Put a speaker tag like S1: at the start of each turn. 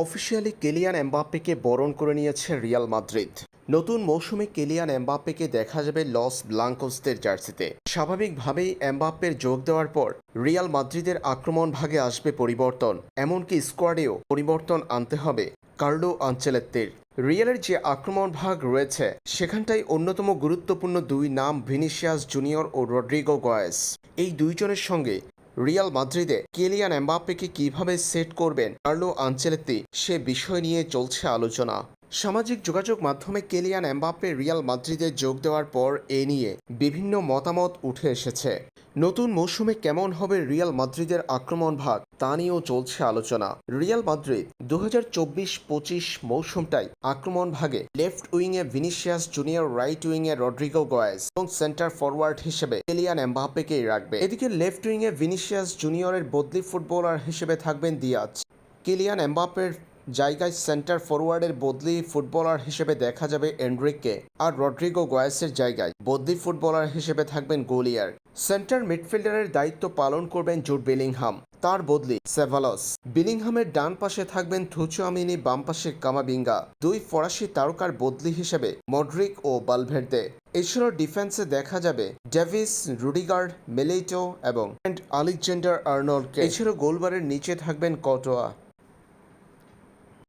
S1: Officially Kylian এমবাপ্পেকে বরণ করে নিয়েছে রিয়াল মাদ্রিদ। নতুন মৌসুমে কেলিয়ান এমবাপ্পেকে দেখা যাবে লস ব্লাঙ্কোসদের জার্সিতে। স্বাভাবিকভাবেই এমবাপ্পের যোগ দেওয়ার পর রিয়াল মাদ্রিদের আক্রমণ ভাগে আসবে পরিবর্তন। এমনকি স্কোয়াডেও পরিবর্তন আনতে হবে কার্লো আঞ্চেলেত্তির। রিয়ালের যে আক্রমণ ভাগ রয়েছে, সেখানটাই অন্যতম গুরুত্বপূর্ণ দুই নাম ভিনিসিয়াস জুনিয়র ও রড্রিগো গয়েস। এই দুইজনের সঙ্গে রিয়াল মাদ্রিদে কেলিয়ান এমবাপ্পেকে কীভাবে সেট করবেন কার্লো আঞ্চেলেত্তি সে বিষয় নিয়ে চলছে আলোচনা। সামাজিক যোগাযোগ মাধ্যমে কেলিয়ান এমবাপ্পে রিয়াল মাদ্রিদে যোগ দেওয়ার পর এ নিয়ে বিভিন্ন মতামত উঠে এসেছে। নতুন মৌসুমে কেমন হবে রিয়াল মাদ্রিদের আক্রমণ ভাগ, তা নিয়েও চলছে আলোচনা। রিয়াল মাদ্রিদ দু হাজার চব্বিশ পঁচিশ মৌসুমটাই আক্রমণ ভাগে লেফট উইংয়ে ভিনিসিয়াস জুনিয়র, রাইট উইংয়ে রড্রিগো গয়েস এবং সেন্টার ফরওয়ার্ড হিসেবে কেলিয়ান এমবাপ্পেকেই রাখবে। এদিকে লেফট উইংয়ে ভিনিসিয়াস জুনিয়রের বদলি ফুটবলার হিসেবে থাকবেন দিয়াজ। কিলিয়ান এমবাপ্পের জায়গায় সেন্টার ফরওয়ার্ডের বদলি ফুটবলার হিসেবে দেখা যাবে এন্ড্রিককে আর রড্রিগো গয়েসের জায়গায় বদলি ফুটবলার হিসেবে থাকবেন গোলিয়ার। সেন্টার মিডফিল্ডারের দায়িত্ব পালন করবেন জুট বিলিংহাম। তার বদলি সেভালস। বিলিংহামের ডান পাশে থাকবেন থুচু আমিনি বাম পাশে কামাবিঙ্গা। দুই ফরাসি তারকার বদলি হিসেবে মডরিক ও বালভের্দে। এছাড়াও ডিফেন্সে দেখা যাবে ডেভিস, রুডিগার্ড মেলেটো এবং আলেকজান্ডার আর্নল্ডকে। এছাড়াও গোলবারের নিচে থাকবেন কটোয়া।